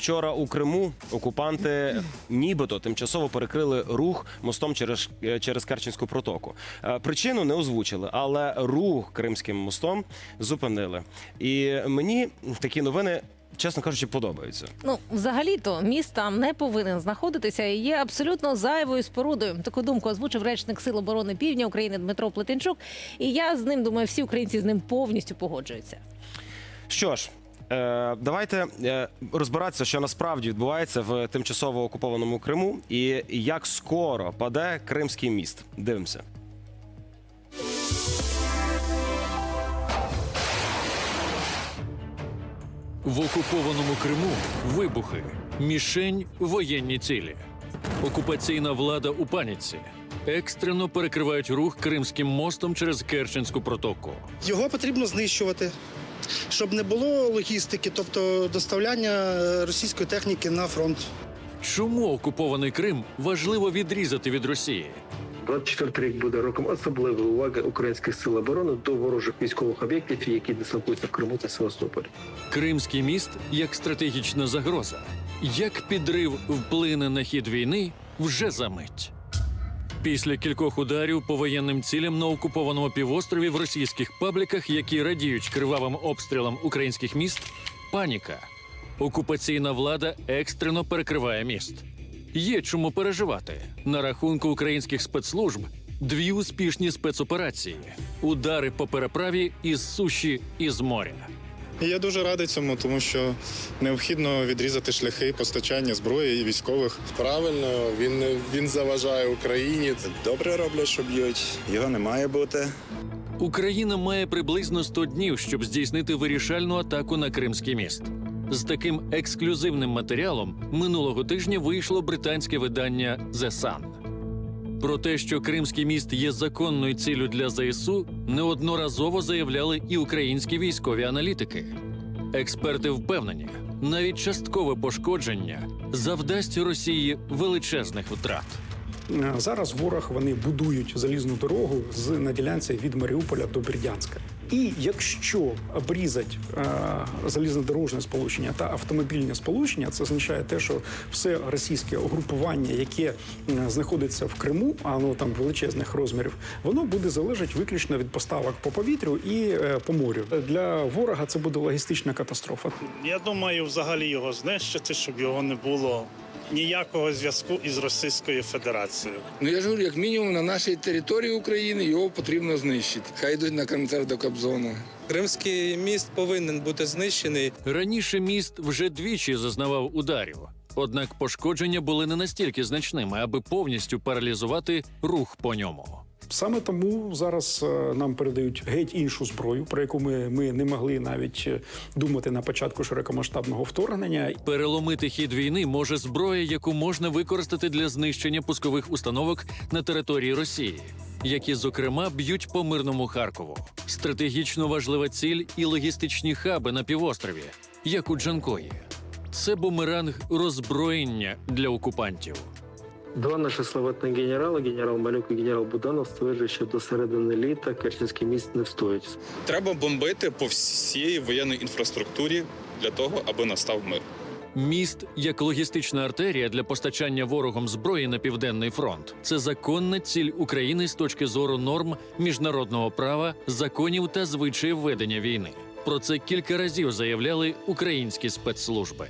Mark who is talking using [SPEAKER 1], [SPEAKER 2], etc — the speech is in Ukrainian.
[SPEAKER 1] вчора у Криму окупанти нібито тимчасово перекрили рух мостом через, е, через Керченську протоку. Е, Причину не озвучили, але рух Кримським мостом зупинили. І мені такі новини, чесно кажучи, подобаються.
[SPEAKER 2] Ну, взагалі-то міст там не повинен знаходитися і є абсолютно зайвою спорудою. Таку думку озвучив речник Сил оборони Півдня України Дмитро Плетенчук. І я з ним думаю, всі українці з ним повністю погоджуються.
[SPEAKER 1] Що ж. Е, Давайте е, розбиратися, що насправді відбувається в тимчасово окупованому Криму, і як скоро паде Кримський міст. Дивимося.
[SPEAKER 3] В окупованому Криму вибухи, мішень воєнні цілі. Окупаційна влада у паніці. Екстрено перекривають рух Кримським мостом через Керченську протоку.
[SPEAKER 4] Його потрібно знищувати, щоб не було логістики, тобто доставляння е, російської техніки на фронт.
[SPEAKER 3] Чому окупований Крим важливо відрізати від Росії?
[SPEAKER 5] 24 рік буде роком особливої уваги українських сил оборони до ворожих військових об'єктів, які дислокуються в Криму та Севастополі.
[SPEAKER 3] Кримський міст як стратегічна загроза. Як підрив вплине на хід війни вже за мить. Після кількох ударів по воєнним цілям на окупованому півострові в російських пабліках, які радіють кривавим обстрілам українських міст, паніка. Окупаційна влада екстрено перекриває міст. Є чому переживати. На рахунку українських спецслужб дві успішні спецоперації: удари по переправі із суші і з моря.
[SPEAKER 6] І Я дуже радий цьому, тому що необхідно відрізати шляхи постачання зброї і військових.
[SPEAKER 7] Правильно, він, він заважає Україні.
[SPEAKER 8] Добре роблять, що б'ють. Його не має бути.
[SPEAKER 3] Україна має приблизно 100 днів, щоб здійснити вирішальну атаку на Кримський міст. З таким ексклюзивним матеріалом минулого тижня вийшло британське видання The Sun. Про те, що Кримський міст є законною ціллю для ЗСУ, неодноразово заявляли і українські військові аналітики. Експерти впевнені, навіть часткове пошкодження завдасть Росії величезних втрат.
[SPEAKER 9] Зараз ворог вони будують залізну дорогу з на ділянці від Маріуполя до Бердянська. І якщо обрізать е, залізнодорожне сполучення та автомобільне сполучення, це означає те, що все російське угрупування, яке е, знаходиться в Криму, а воно там величезних розмірів, воно буде залежати виключно від поставок по повітрю і е, по морю. Для ворога це буде логістична катастрофа.
[SPEAKER 10] Я думаю, взагалі його знищити, щоб його не було ніякого зв'язку із Російською Федерацією.
[SPEAKER 7] Ну я ж говорю, як мінімум на нашій території України його потрібно знищити. Хай йдуть на концерт до Кобзона.
[SPEAKER 11] Кримський міст повинен бути знищений.
[SPEAKER 3] Раніше міст вже двічі зазнавав ударів. Однак пошкодження були не настільки значними, аби повністю паралізувати рух по ньому.
[SPEAKER 9] Саме тому зараз е, нам передають геть іншу зброю, про яку ми, ми не могли навіть е, думати на початку широкомасштабного вторгнення.
[SPEAKER 3] Переломити хід війни може зброя, яку можна використати для знищення пускових установок на території Росії, які, зокрема, б'ють по мирному Харкову. Стратегічно важлива ціль і логістичні хаби на півострові, як у Джанкої. Це бумеранг роззброєння для окупантів.
[SPEAKER 5] Два наші славетних генерали, генерал Малюк і генерал Буданов, стверджують, що до середини літа Керченський міст не встоїть.
[SPEAKER 6] Треба бомбити по всієї воєнної інфраструктурі для того, аби настав мир.
[SPEAKER 3] Міст як логістична артерія для постачання ворогом зброї на південний фронт. Це законна ціль України з точки зору норм міжнародного права, законів та звичаїв ведення війни. Про це кілька разів заявляли українські спецслужби.